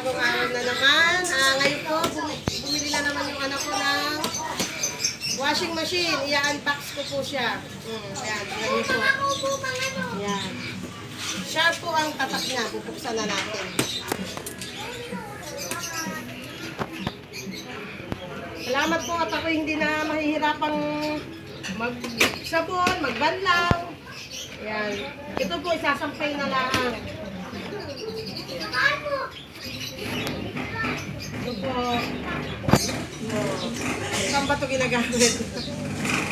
panibagong araw na naman. Uh, ngayon po, bumili na naman yung anak ko ng washing machine. Ia-unbox ko po siya. Mm, ayan, ganyan po. Ayan. Sharp po ang tatak niya. Bubuksan na natin. Salamat po at ako hindi na mahihirapang magsabon, magbanlaw. Ayan. Ito po, isasampay na lang. Ano po? Saan ba ito ginagamit?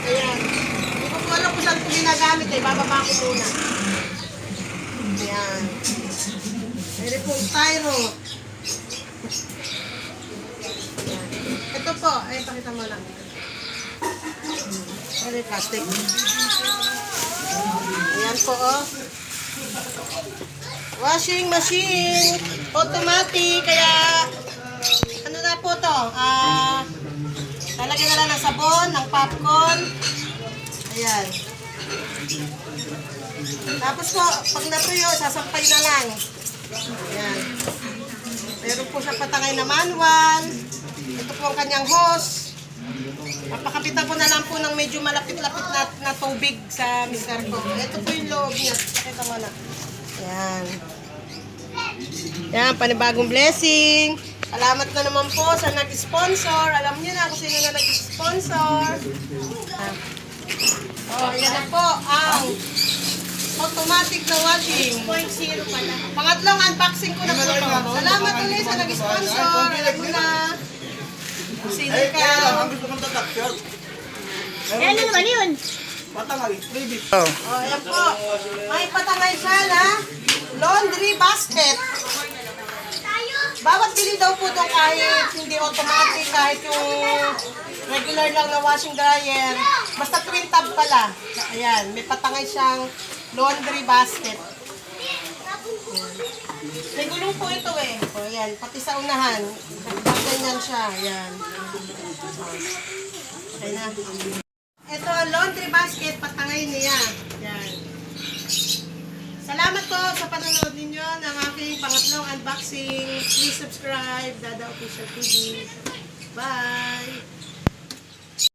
Ayan. Hindi ko po alam kung saan ito ginagamit eh. Bababa ko muna. Ayan. Pwede po styro. Ayan. Ito po. Ay, pakita mo lang. Pwede plastic. Ayan po oh. Washing machine. Automatic. Kaya po to? Ah, talagyan na lang ng sabon, ng popcorn. Ayan. Tapos po, pag natuyo, sasampay na lang. Ayan. Meron po siya patangay na manual. Ito po ang kanyang hose. Papakapitan ko na lang po ng medyo malapit-lapit na, na tubig sa mister ko. Ito po yung loob niya. Pakita mo na. Ayan. Yan, panibagong blessing. Salamat na naman po sa nag-sponsor. Alam niyo na kung sino na nag-sponsor. Ah. Oh, yan na po ang automatic na washing. 0.0 pala. Pangatlong unboxing ko na po. Salamat ulit sa nag-sponsor. Alam niyo na. Sino Eh, ka? kaya lang, ang gusto kong tatak, sir. Ano naman yun? Patangay, freebie. Oh, ayan po. May patangay siya na laundry basket. Bawat bili daw po doon kahit hindi automatic, kahit yung regular lang na washing dryer. Basta twin tab pala. Ayan, may patangay siyang laundry basket. Ayan. May gulong po ito eh. O, ayan, pati sa unahan. Ganyan siya. Ayan. Okay na. Ito, laundry basket, patangay niya. Yan. Panonood ninyo ng aking pangatlong unboxing. Please subscribe, Dada Official TV. Bye!